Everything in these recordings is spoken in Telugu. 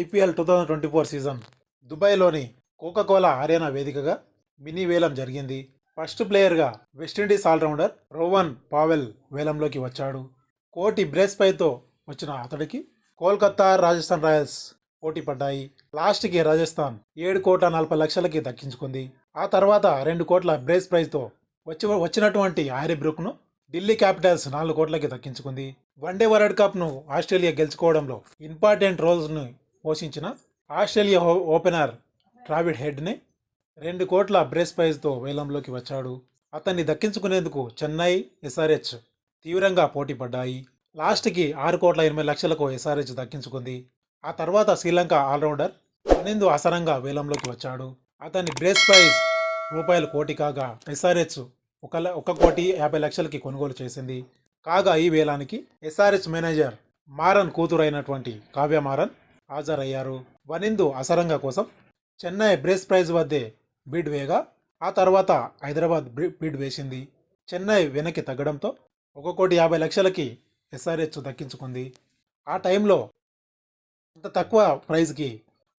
IPL two thousand twenty four season దుబాయ్లోని Coca Cola arena వేదికగా మినీ వేలం జరిగింది. ఫస్ట్ ప్లేయర్గా West Indies all rounder Rovman Powell వేలంలోకి వచ్చాడు. కోటి బ్రేస్ పైతో వచ్చిన అతడికి కోల్కతా రాజస్థాన్ రాయల్స్ పోటీ పడ్డాయి. లాస్ట్కి రాజస్థాన్ ఏడు కోట్ల నలభై లక్షలకి దక్కించుకుంది. ఆ తర్వాత రెండు కోట్ల బ్రేస్ ప్రైజ్తో వచ్చి వచ్చినటువంటి ఆరి బ్రూక్ను ఢిల్లీ క్యాపిటల్స్ నాలుగు కోట్లకి దక్కించుకుంది. వన్డే వరల్డ్ కప్ను ఆస్ట్రేలియా గెలుచుకోవడంలో ఇంపార్టెంట్ రోల్స్ను పోషించిన ఆస్ట్రేలియా ఓపెనర్ ట్రావిడ్ హెడ్ని రెండు కోట్ల బ్రేస్ ప్రైజ్తో వేలంలోకి వచ్చాడు. అతన్ని దక్కించుకునేందుకు చెన్నై ఎస్ఆర్హెచ్ తీవ్రంగా పోటీ పడ్డాయి. లాస్ట్కి ఆరు కోట్ల ఎనభై లక్షలకు ఎస్ఆర్హెచ్ దక్కించుకుంది. ఆ తర్వాత శ్రీలంక ఆల్రౌండర్ అనిందు అసరంగా వేలంలోకి వచ్చాడు. అతని బ్రేస్ ప్రైజ్ రూపాయలు కోటి కాగా ఎస్ఆర్హెచ్ ఒక ల- ఒక కోటి యాభై లక్షలకి కొనుగోలు చేసింది. కాగా ఈ వేలానికి ఎస్ఆర్హెచ్ మేనేజర్ మారన్ కూతురైనటువంటి కావ్య మారన్ హాజరయ్యారు. వనిందు అసరంగ కోసం చెన్నై బ్రేస్ ప్రైజ్ వద్దే బిడ్ వేగా ఆ తర్వాత హైదరాబాద్ బిడ్ వేసింది. చెన్నై వెనక్కి తగ్గడంతో ఒక కోటి యాభై లక్షలకి ఎస్ఆర్హెచ్ దక్కించుకుంది. ఆ టైంలో అంత తక్కువ ప్రైజ్కి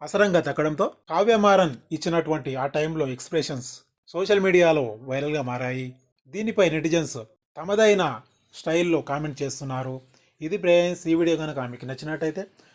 అసరంగా తగ్గడంతో కావ్యమారన్ ఇచ్చినటువంటి ఆ టైంలో ఎక్స్ప్రెషన్స్ సోషల్ మీడియాలో వైరల్గా మారాయి. దీనిపై నెటిజన్స్ తమదైన స్టైల్లో కామెంట్ చేస్తున్నారు. ఇది ఫ్రెండ్స్ ఈ వీడియో కనుక మీకు నచ్చినట్టయితే